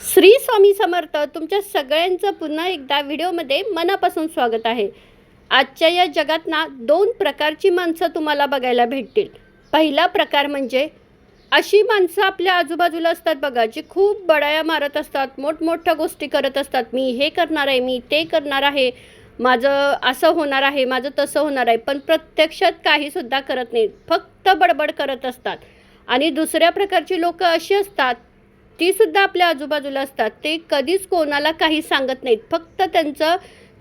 श्री स्वामी समर्थ तुमच्या सगळ्यांचं पुन्हा एकदा व्हिडिओमध्ये मनापासून स्वागत आहे. आजच्या या जगात ना दोन प्रकारची माणसं तुम्हाला बघायला भेटतील. पहिला प्रकार म्हणजे अशी माणसं आपल्या आजूबाजूला असतात बघा जी खूप बडाया मारत असतात मोठमोठ्या गोष्टी करत असतात. मी हे करणार आहे मी ते करणार आहे माझं असं होणार आहे माझं तसं होणार आहे. पण प्रत्यक्षात काहीसुद्धा करत नाहीत फक्त बडबड करत असतात. आणि दुसऱ्या प्रकारची लोकं अशी असतात ती सुद्धा आपल्या आजूबाजूला असतात. ते कधीच कोणाला काही सांगत नाहीत. फक्त त्यांचं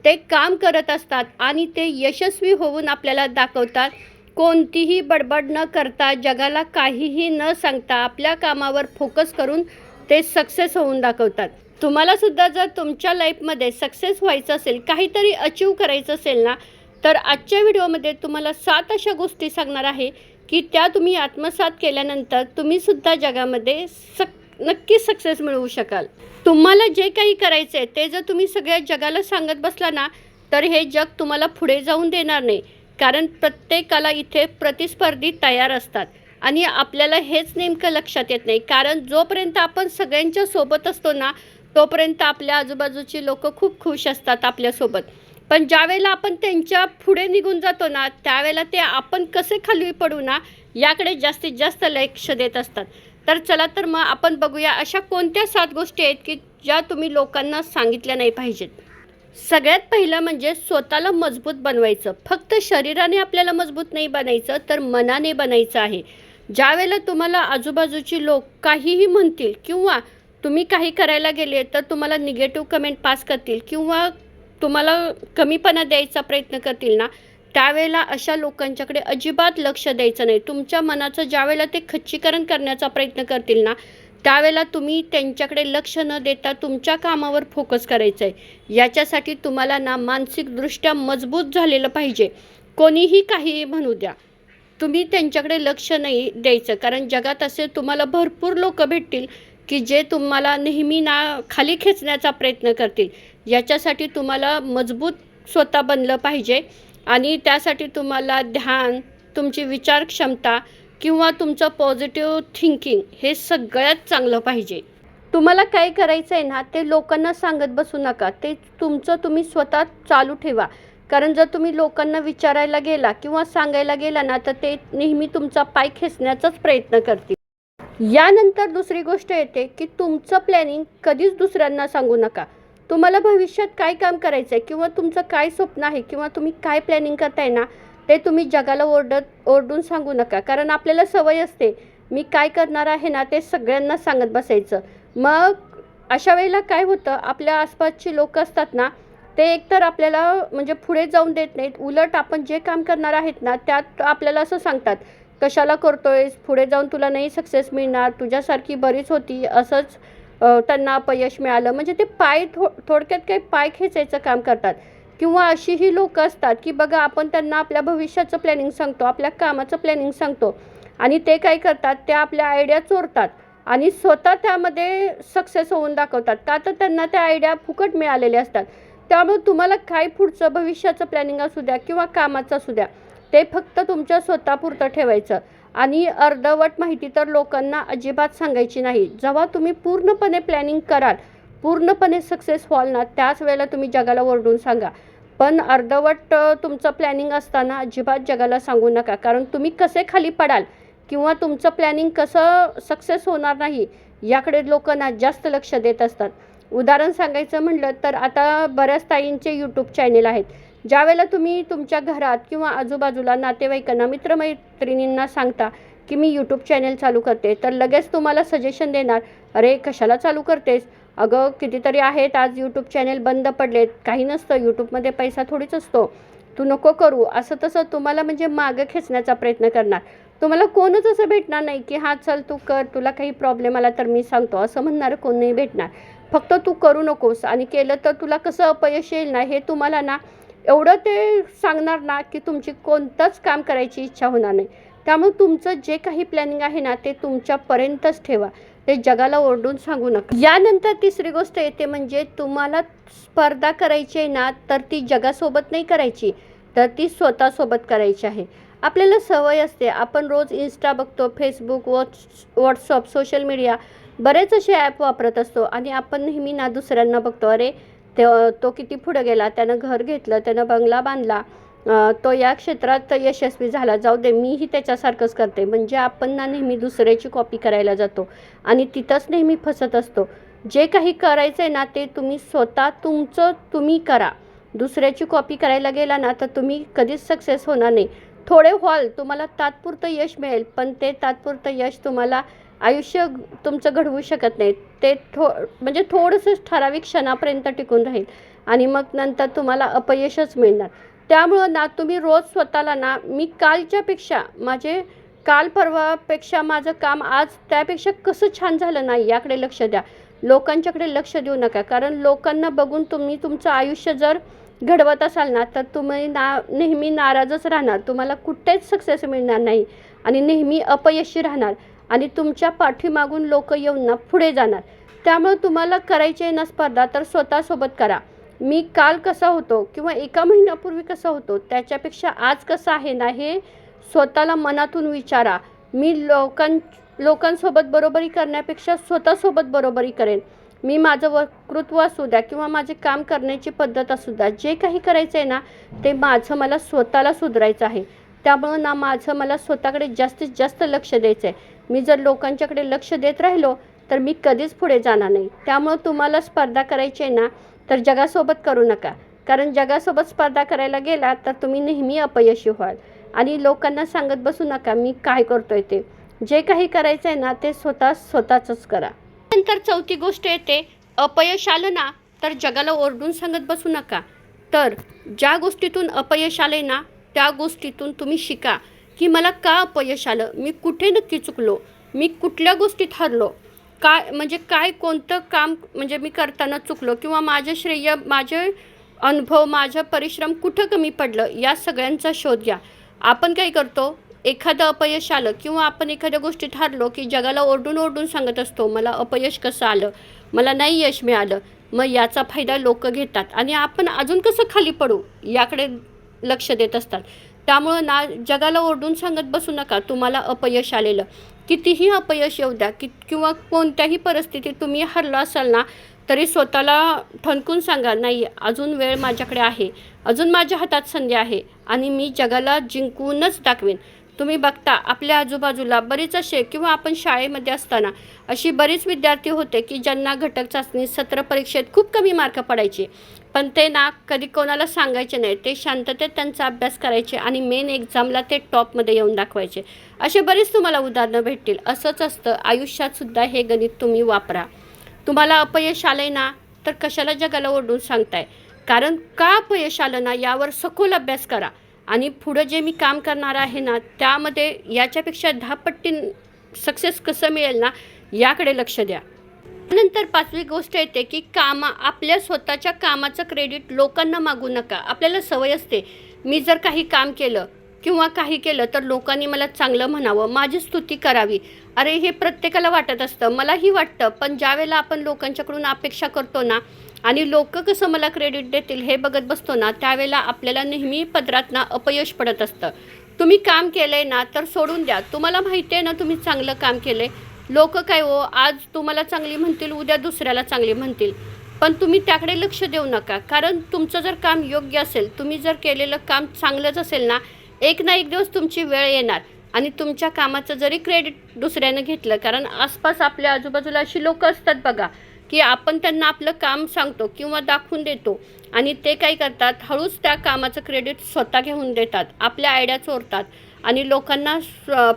ते काम करत असतात आणि ते यशस्वी होऊन आपल्याला दाखवतात. कोणतीही बडबड न करता जगाला काहीही न सांगता आपल्या कामावर फोकस करून ते सक्सेस होऊन दाखवतात. तुम्हाला सुद्धा जर तुमच्या लाईफमध्ये सक्सेस व्हायचं असेल काहीतरी अचीव करायचं असेल ना तर आजच्या व्हिडिओमध्ये तुम्हाला सात अशा गोष्टी सांगणार आहे की त्या तुम्ही आत्मसात केल्यानंतर तुम्हीसुद्धा जगामध्ये सक नक्की सक्सेस मिळवू शकाल. तुम्हाला जे काही करायचं आहे ते जर तुम्ही सगळ्या जगाला सांगत बसला ना तर हे जग तुम्हाला पुढे जाऊन देणार नाही. कारण प्रत्येकाला इथे प्रतिस्पर्धी तयार असतात. आणि आपल्याला हेच नेमकं लक्षात येत नाही. कारण जोपर्यंत आपण सगळ्यांच्या सोबत असतो ना तोपर्यंत आपल्या आजूबाजूची लोक खूप खुश असतात आपल्यासोबत पण ज्यावेळेला आपण त्यांच्या पुढे निघून जातो ना त्यावेळेला ते आपण कसे खाली पडू ना याकडे जास्तीत जास्त लक्ष देत असतात. तर चला तर मग आपण बघूया अशा कोणत्या सात गोष्टी आहेत की ज्या तुम्ही लोकांना सांगितल्या नाही पाहिजेत. सगळ्यात पहिलं म्हणजे स्वतःला मजबूत बनवायचं. फक्त शरीराने आपल्याला मजबूत नाही बनायचं तर मनाने बनायचं आहे. ज्यावेळेला तुम्हाला आजूबाजूची लोक काहीही म्हणतील किंवा तुम्ही काही करायला गेले तर तुम्हाला निगेटिव्ह कमेंट पास करतील किंवा तुम्हाला कमीपणा द्यायचा प्रयत्न करतील ना त्यावेळेला अशा लोकांच्याकडे अजिबात लक्ष द्यायचं नाही. तुमच्या मनाचं ज्यावेळेला ते खच्चीकरण करण्याचा प्रयत्न करतील ना त्यावेळेला तुम्ही त्यांच्याकडे लक्ष न देता तुमच्या कामावर फोकस करायचं आहे याच्यासाठी तुम्हाला ना मानसिकदृष्ट्या मजबूत झालेलं पाहिजे. कोणीही काही म्हणू द्या. तुम्ही त्यांच्याकडे लक्ष नाही द्यायचं. कारण जगात असे तुम्हाला भरपूर लोक भेटतील की जे तुम्हाला नेहमी ना खाली खेचण्याचा प्रयत्न करतील. याच्यासाठी तुम्हाला मजबूत स्वतः बनलं पाहिजे. आणि त्यासाठी तुम्हाला ध्यान तुमची विचार क्षमता किंवा तुमचं पॉझिटिव्ह थिंकिंग हे सगळ्यात चांगलं पाहिजे. तुम्हाला काय करायचं आहे ना ते लोकांना सांगत बसू नका. ते तुमचं तुम्ही स्वतः चालू ठेवा. कारण जर तुम्ही लोकांना विचारायला गेला किंवा सांगायला गेला ना तर ते नेहमी तुमचा पाय खेचण्याचाच प्रयत्न करतील. यानंतर दुसरी गोष्ट येते की तुमचं प्लॅनिंग कधीच दुसऱ्यांना सांगू नका. तुम्हाला भविष्यात काय काम करायचं आहे किंवा तुमचं काय स्वप्न आहे किंवा तुम्ही काय प्लॅनिंग करताय ना ते तुम्ही जगाला ओरडत ओरडून सांगू नका. कारण आपल्याला सवय असते मी काय करणार आहे ना ते सगळ्यांना सांगत बसायचं. मग अशा वेळेला काय होतं आपल्या आसपासची लोक असतात ना ते एकतर आपल्याला म्हणजे पुढे जाऊन देत नाहीत. उलट आपण जे काम करणार आहेत ना त्यात आपल्याला असं सांगतात कशाला करतोयस? पुढे जाऊन तुला नाही सक्सेस मिळणार. तुझ्यासारखी बरीच होती. असंच त्यांना अपयश मिळालं. म्हणजे ते पाय थो थोडक्यात काही पाय खेचायचं काम करतात. किंवा अशीही लोक असतात की बघा आपण त्यांना आपल्या भविष्याचं प्लॅनिंग सांगतो आपल्या कामाचं प्लॅनिंग सांगतो. आणि ते काय करतात ते आपल्या आयडिया चोरतात आणि स्वतः त्यामध्ये सक्सेस होऊन दाखवतात. का तर त्यांना त्या आयडिया फुकट मिळालेल्या असतात. त्यामुळे तुम्हाला काय पुढचं भविष्याचं प्लॅनिंग असू द्या किंवा कामाचं असू द्या ते फक्त तुमच्या स्वतःपुरतं ठेवायचं. आणि अर्धवट माहिती तर लोकांना अजिबात सांगायची नाही. जेव्हा तुम्ही पूर्णपणे प्लॅनिंग कराल पूर्णपणे सक्सेस व्हाल ना त्याच वेळेला तुम्ही जगाला ओरडून सांगा. पण अर्धवट तुमचं प्लॅनिंग असताना अजिबात जगाला सांगू नका. कारण तुम्ही कसे खाली पडाल किंवा तुमचं प्लॅनिंग कसं सक्सेस होणार नाही याकडे लोकांना जास्त लक्ष देत असतात. उदाहरण सांगायचं म्हटलं तर आता बऱ्याच ताईंचे यूट्यूब चॅनेल आहेत. ज्यावेळेला तुम्ही तुमच्या घरात किंवा आजूबाजूला नातेवाईकांना मित्रमैत्रिणींना सांगता की मी यूट्यूब चॅनेल चालू करते तर लगेच तुम्हाला सजेशन देणार अरे कशाला चालू करतेस? अगं कितीतरी आहेत आज यूट्यूब चॅनेल बंद पडलेत काही नसतं यूट्यूबमध्ये पैसा थोडीच असतो तू नको करू. असं तसं तुम्हाला म्हणजे मागं खेचण्याचा प्रयत्न करणार. तुम्हाला कोणच असं भेटणार नाही की हा चल तू कर तुला काही प्रॉब्लेम आला तर मी सांगतो. असं म्हणणारं कोण नाही भेटणार. फक्त तू करू नकोस आणि केलं तर तुला कसं अपयश येईल ना हे तुम्हाला ना एवढं ते सांगणार ना की तुमची कोणतंच काम करायची इच्छा होणार नाही. त्यामुळे तुमचं जे काही प्लॅनिंग आहे ना ते तुमच्यापर्यंतच ठेवा. ते जगाला ओरडून सांगू नका. यानंतर तिसरी गोष्ट येते म्हणजे तुम्हाला स्पर्धा करायची आहे ना तर ती जगासोबत नाही करायची तर ती स्वतःसोबत करायची आहे. आपल्याला सवय असते. आपण रोज इन्स्टा बघतो Facebook whats WhatsApp social media बरेच असे ॲप वापरत असतो आणि आपण नेहमी ना दुसऱ्यांना बघतो. अरे ते तो किती पुढं गेला त्यानं घर घेतलं त्यानं बंगला बांधला तो या क्षेत्रात यशस्वी झाला. जाऊ दे मीही त्याच्यासारखंच करते. म्हणजे आपण ना नेहमी दुसऱ्याची कॉपी करायला जातो आणि तिथंच नेहमी फसत असतो. जे काही करायचं आहे ना ते तुम्ही स्वतः तुमचं तुम्ही करा. दुसऱ्याची कॉपी करायला गेला ना तर तुम्ही कधीच सक्सेस होणार नाही. थोडे व्हाल तुम्हाला तात्पुरतं यश मिळेल पण ते तात्पुरतं यश तुम्हाला आयुष्य तुमचं घडवू शकत नाही. ते थो म्हणजे थोडंसं ठराविक क्षणापर्यंत टिकून राहील. आणि मग नंतर तुम्हाला अपयशच मिळणार. त्यामुळं ना तुम्ही रोज स्वतःला ना मी कालच्यापेक्षा माझे काल परवापेक्षा माझं काम आज त्यापेक्षा कसं छान झालं नाही याकडे लक्ष द्या. लोकांच्याकडे लक्ष देऊ नका. कारण लोकांना बघून तुम्ही तुमचं आयुष्य जर घडवत असाल ना तर तुम्ही ना नेहमी नाराजच राहणार. तुम्हाला कुठेच सक्सेस मिळणार नाही. आणि नेहमी अपयशी राहणार. आणि तुमच्या पाठीमागून लोक येऊन ना पुढे जाणार. त्यामुळे तुम्हाला करायची आहे ना स्पर्धा तर स्वतःसोबत करा. मी काल कसा होतो किंवा एका महिन्यापूर्वी कसा होतो त्याच्यापेक्षा आज कसं आहे ना हे स्वतःला मनातून विचारा. मी लोकां लोकांसोबत बरोबरी करण्यापेक्षा स्वतःसोबत बरोबरी करेन. मी माझं वक्तृत्व असू द्या किंवा माझे काम करण्याची पद्धत असू द्या जे काही करायचं आहे ना ते माझं मला स्वतःला सुधारायचं आहे. त्यामुळं ना माझं मला स्वतःकडे जास्तीत जास्त लक्ष द्यायचं आहे मी जर लोकांच्याकडे लक्ष देत राहिलो तर मी कधीच पुढे जाणार नाही. त्यामुळं तुम्हाला स्पर्धा करायची आहे ना तर जगासोबत करू नका. कारण जगासोबत स्पर्धा करायला गेला तर तुम्ही नेहमी अपयशी व्हाल. आणि लोकांना सांगत बसू नका मी काय करतोय ते. जे काही करायचं आहे ना ते स्वतः स्वतःच करा. नंतर चौथी गोष्ट येते अपयश आलं ना तर जगाला ओरडून सांगत बसू नका. तर ज्या गोष्टीतून अपयश आले ना त्या गोष्टीतून तुम्ही शिका. की मला का अपयश आलं? मी कुठे नक्की चुकलो? मी कुठल्या गोष्टीत हरलो? काय म्हणजे काय कोणतं काम म्हणजे मी करताना चुकलो? किंवा माझं श्रेय माझे अनुभव माझं परिश्रम कुठं कमी पडलं? या सगळ्यांचा शोध घ्या. आपण काय करतो? एखादं अपयश आलं किंवा आपण एखाद्या गोष्टीत हरलो की जगाला ओरडून ओरडून सांगत असतो मला अपयश कसं आलं? मला नाही यश मिळालं. मग याचा फायदा लोक घेतात. आणि आपण अजून कसं खाली पडू? याकडे लक्ष देत असतात. त्यामुळं ना जगाला ओरडून सांगत बसू नका तुम्हाला अपयश आलेलं. कितीही अपयश येऊ द्या कि किंवा कोणत्याही परिस्थितीत तुम्ही हरला असाल ना तरी स्वतःला ठणकून सांगा नाही अजून वेळ माझ्याकडे आहे. अजून माझ्या हातात संधी आहे आणि मी जगाला जिंकूनच दाखवेन. तुम्ही बघता आपल्या आजूबाजूला बरेच असे किंवा आपण शाळेमध्ये असताना अशी बरीच विद्यार्थी होते की ज्यांना घटक चाचणी सत्र परीक्षेत खूप कमी मार्क पडायचे. पण ते ना कधी कोणाला सांगायचे नाही. ते शांततेत त्यांचा अभ्यास करायचे आणि मेन एक्झामला ते टॉपमध्ये येऊन दाखवायचे. असे बरीच तुम्हाला उदाहरणं भेटतील. असंच असतं. आयुष्यातसुद्धा हे गणित तुम्ही वापरा. तुम्हाला अपयश आलंय ना तर कशाला जगाला ओरडून सांगताय? कारण का अपयश आलं ना यावर सखोल अभ्यास करा. आणि पुढं जे मी काम करणार आहे ना त्यामध्ये याच्यापेक्षा दहा पट्टी सक्सेस कसं मिळेल ना याकडे लक्ष द्या. नंतर पाचवी गोष्ट येते की कामा आपल्या स्वतःच्या कामाचं क्रेडिट लोकांना मागू नका. आपल्याला सवय असते. मी जर काही काम केलं किंवा काही केलं तर लोकांनी मला चांगलं म्हणावं माझी स्तुती करावी. अरे हे प्रत्येकाला वाटत असतं. मलाही वाटतं पण ज्यावेळेला आपण लोकांच्याकडून अपेक्षा करतो ना आणि लोक कसं मला क्रेडिट देतील हे बघत बसतो ना त्यावेळेला आपल्याला नेहमी पदरात ना अपयश पडत असतं. तुम्ही काम केलं आहे ना तर सोडून द्या. तुम्हाला माहिती आहे ना तुम्ही चांगलं काम केलं आहे लोक काय हो आज तुम्हाला चांगली म्हणतील उद्या दुसऱ्याला चांगली म्हणतील. पण तुम्ही त्याकडे लक्ष देऊ नका. कारण तुमचं जर काम योग्य असेल तुम्ही जर केलेलं काम चांगलंच असेल ना एक ना एक दिवस तुमची वेळ येणार. आणि तुमच्या कामाचं जरी क्रेडिट दुसऱ्यानं घेतलं कारण आसपास आपल्या आजूबाजूला अशी लोक असतात बघा की आपण त्यांना आपलं काम सांगतो किंवा दाखवून देतो. आणि ते काय करतात हळूच त्या कामाचं क्रेडिट स्वतः घेऊन देतात आपल्या आयडिया चोरतात. आणि लोकांना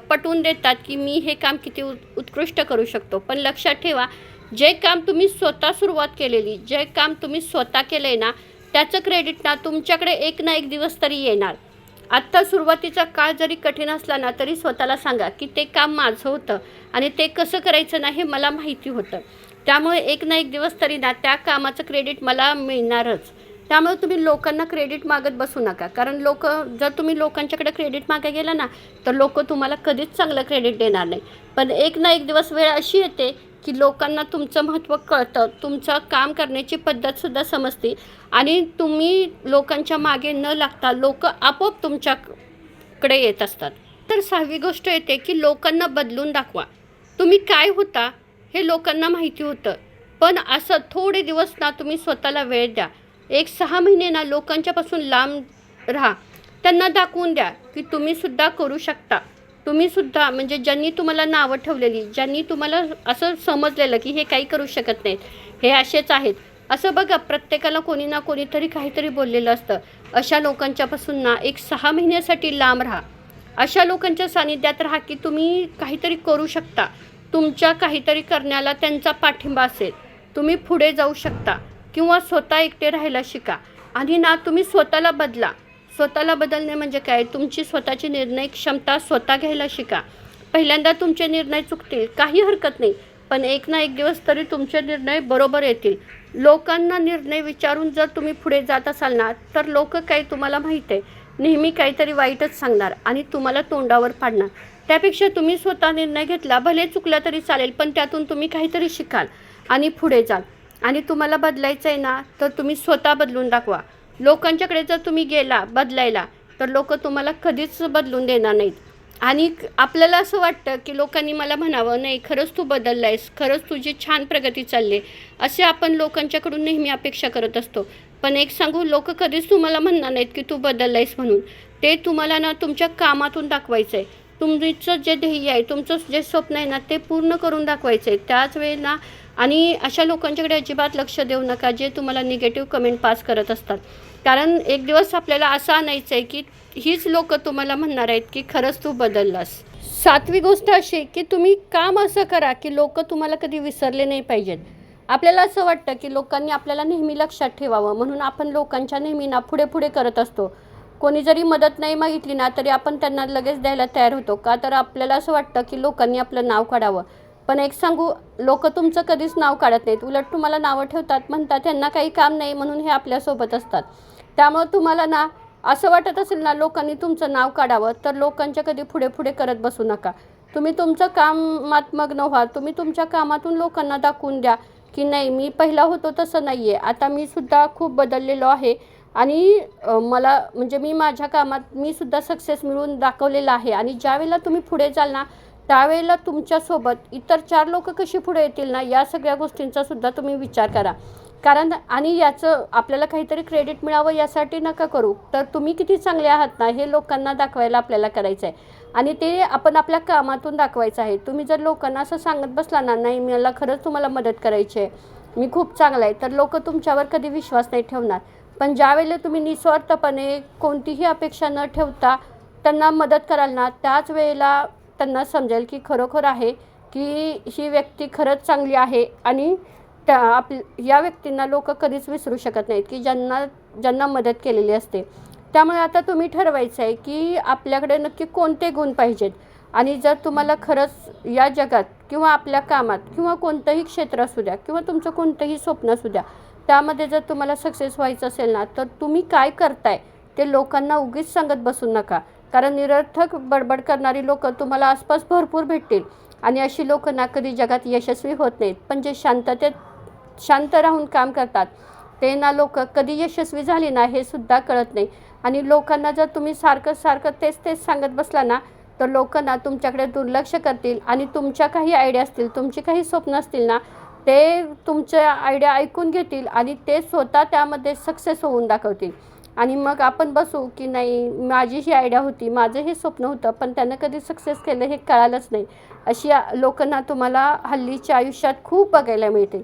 पटवून देतात की मी हे काम किती उत उत्कृष्ट करू शकतो. पण लक्षात ठेवा जे काम तुम्ही स्वतः सुरुवात केलेली जे काम तुम्ही स्वतः केलं आहे ना त्याचं क्रेडिट ना तुमच्याकडे एक ना एक दिवस तरी येणार. आत्ता सुरुवातीचा काळ जरी कठीण असला ना तरी स्वतःला सांगा की ते काम माझं होतं आणि ते कसं करायचं ना हे मला माहिती होतं. त्यामुळे एक ना एक दिवस तरी ना त्या कामाचं क्रेडिट मला मिळणारच. त्यामुळे तुम्ही लोकांना क्रेडिट मागत बसू नका. कारण लोक जर तुम्ही लोकांच्याकडे क्रेडिट मागे गेला ना तर लोक तुम्हाला कधीच चांगलं क्रेडिट देणार नाही. पण एक ना एक दिवस वेळ अशी येते की लोकांना तुमचं महत्त्व कळतं तुमचं काम करण्याची पद्धतसुद्धा समजते. आणि तुम्ही लोकांच्या मागे न लागता लोक आपोआप तुमच्याकडे येत असतात. तर सहावी गोष्ट येते की लोकांना बदलून दाखवा. तुम्ही काय होता हे लोकांना माहिती होतं. पण असं थोडे दिवस ना तुम्ही स्वतःला वेळ द्या. एक सहा महिने ना लोकांच्यापासून लांब राहा. त्यांना दाखवून द्या की तुम्हीसुद्धा करू शकता. तुम्हीसुद्धा म्हणजे ज्यांनी तुम्हाला नावं ठेवलेली ज्यांनी तुम्हाला असं समजलेलं की हे काही करू शकत नाहीत हे असेच आहेत. असं बघा प्रत्येकाला कोणी ना कोणीतरी काहीतरी बोललेलं असतं. अशा लोकांच्यापासून ना एक सहा महिन्यासाठी लांब राहा. अशा लोकांच्या सानिध्यात राहा की तुम्ही काहीतरी करू शकता. तुमच्या काहीतरी करण्याला त्यांचा पाठिंबा असेल. तुम्ही पुढे जाऊ शकता. किंवा स्वतः एकटे राहायला शिका. आणि ना तुम्ही स्वतःला बदला. स्वतःला बदलणे म्हणजे काय? तुमची स्वतःची निर्णय क्षमता स्वतः घ्यायला शिका. पहिल्यांदा तुमचे निर्णय चुकतील काही हरकत नाही. पण एक ना एक दिवस तरी तुमचे निर्णय बरोबर येतील. लोकांना निर्णय विचारून जर तुम्ही पुढे जात असाल ना तर लोक काही तुम्हाला माहीत आहे. नेहमी काहीतरी वाईटच सांगणार आणि तुम्हाला तोंडावर पाडणार. त्यापेक्षा तुम्ही स्वतः निर्णय घेतला भले चुकला तरी चालेल पण त्यातून तुम्ही काहीतरी शिकाल आणि पुढे जाल. आणि तुम्हाला बदलायचं आहे ना तर तुम्ही स्वतः बदलून दाखवा. लोकांच्याकडे जर तुम्ही गेला बदलायला तर लोक तुम्हाला कधीच बदलून देणार नाहीत. आणि आपल्याला असं वाटतं की लोकांनी मला म्हणावं नाही खरंच तू बदलला आहेस खरंच तुझी छान प्रगती चालली आहे. असे आपण लोकांच्याकडून नेहमी अपेक्षा करत असतो. पण एक सांगू लोक कधीच तुम्हाला म्हणणार नाहीत की तू बदलला आहेस म्हणून. ते तुम्हाला ना तुमच्या कामातून दाखवायचं आहे तुमचं जे ध्येय आहे तुमचं जे स्वप्न आहे ना ते पूर्ण करून दाखवायचं आहे त्याच वेळेला आणि अशा लोकांच्याकडे अजिबात लक्ष देऊ नका जे तुम्हाला निगेटिव्ह कमेंट पास करत असतात. कारण एक दिवस आपल्याला असं आणायचं आहे की हीच लोक तुम्हाला म्हणणार आहेत की खरंच तू बदललास. सातवी गोष्ट अशी की तुम्ही काम असं करा की लोक तुम्हाला कधी विसरले नाही पाहिजेत. आपल्याला असं वाटतं की लोकांनी आपल्याला नेहमी लक्षात ठेवावं म्हणून आपण लोकांच्या नेहमी ना पुढे पुढे करत असतो. कोणी जरी मदत नाही मागितली ना तरी आपण त्यांना लगेच द्यायला तयार होतो. का तर आपल्याला असं वाटतं की लोकांनी आपलं नाव काढावं. पण एक सांगू लोक तुमचं कधीच नाव काढत नाहीत. उलट तुम्हाला नावं ठेवतात म्हणतात त्यांना काही काम नाही म्हणून हे आपल्यासोबत असतात. त्यामुळं तुम्हाला ना असं वाटत असेल ना लोकांनी तुमचं नाव काढावं तर लोकांच्या कधी पुढे पुढे करत बसू नका. तुम्ही तुमचं कामात मग्न व्हा तुम्ही तुमच्या कामातून लोकांना दाखवून द्या की नाही मी पहिला होतो तसं नाही आहे आता मी सुद्धा खूप बदललेलो आहे आणि मला म्हणजे मी माझ्या कामात मी सुद्धा सक्सेस मिळवून दाखवलेला आहे. आणि ज्यावेळेला तुम्ही पुढे जाल ना त्यावेळेला तुमच्यासोबत इतर चार लोक कशी पुढे येतील ना या सगळ्या गोष्टींचा सुद्धा तुम्ही विचार करा. कारण आणि याचं आपल्याला काहीतरी क्रेडिट मिळावं यासाठी नका करू. तर तुम्ही किती चांगले आहात ना हे लोकांना दाखवायला आपल्याला करायचं आहे. आणि ते आपण आपल्या कामातून दाखवायचं आहे. तुम्ही जर लोकांना असं सांगत बसला ना नाही मला खरंच तुम्हाला मदत करायची आहे. मी खूप चांगला आहे. तर लोक तुमच्यावर कधी विश्वास नाही ठेवणार. पण ज्यावेळेला तुम्ही निस्वार्थपणे कोणतीही अपेक्षा न ठेवता त्यांना मदत कराल ना त्याच वेळेला त्यांना समजेल की खरोखर आहे की ही व्यक्ती खरंच चांगली आहे आणि त्या आप या व्यक्तींना लोक कधीच विसरू शकत नाहीत की ज्यांना ज्यांना मदत केलेली असते. त्यामुळे आता तुम्ही ठरवायचं आहे की आपल्याकडे नक्की कोणते गुण पाहिजेत? आणि जर तुम्हाला खरंच या जगात किंवा आपल्या कामात किंवा कोणतंही क्षेत्र असू द्या किंवा तुमचं कोणतंही स्वप्न असू द्या त्यामध्ये जर तुम्हाला सक्सेस व्हायचं असेल ना तर तुम्ही काय करताय ते लोकांना उगीच सांगत बसू नका. कारण निरर्थक बडबड करणारी लोक तुम्हाला आसपास भरपूर भेटतील. आणि अशी लोक ना कधी जगात यशस्वी होत नाहीत. पण जे शांततेत शांत राहून काम करतात ते ना लोक कधी यशस्वी झाली ना हे सुद्धा कळत नाही. आणि लोकांना जर तुम्ही सारखं सारखं तेच तेच सांगत बसला ना तर लोक ना तुमच्याकडे दुर्लक्ष करतील. आणि तुमच्या काही आयडिया असतील तुमची काही स्वप्न असतील ना ते तुमच्या आयडिया ऐकून घेतील आणि ते स्वतः त्यामध्ये सक्सेस होऊन दाखवतील. आणि मग आपण बसू की नाही माझी ही आयडिया होती माझं हे स्वप्न होतं पण त्यानं कधी सक्सेस केलं हे कळालंच नाही. अशी लोकांना तुम्हाला हल्लीच्या आयुष्यात खूप बघायला मिळतील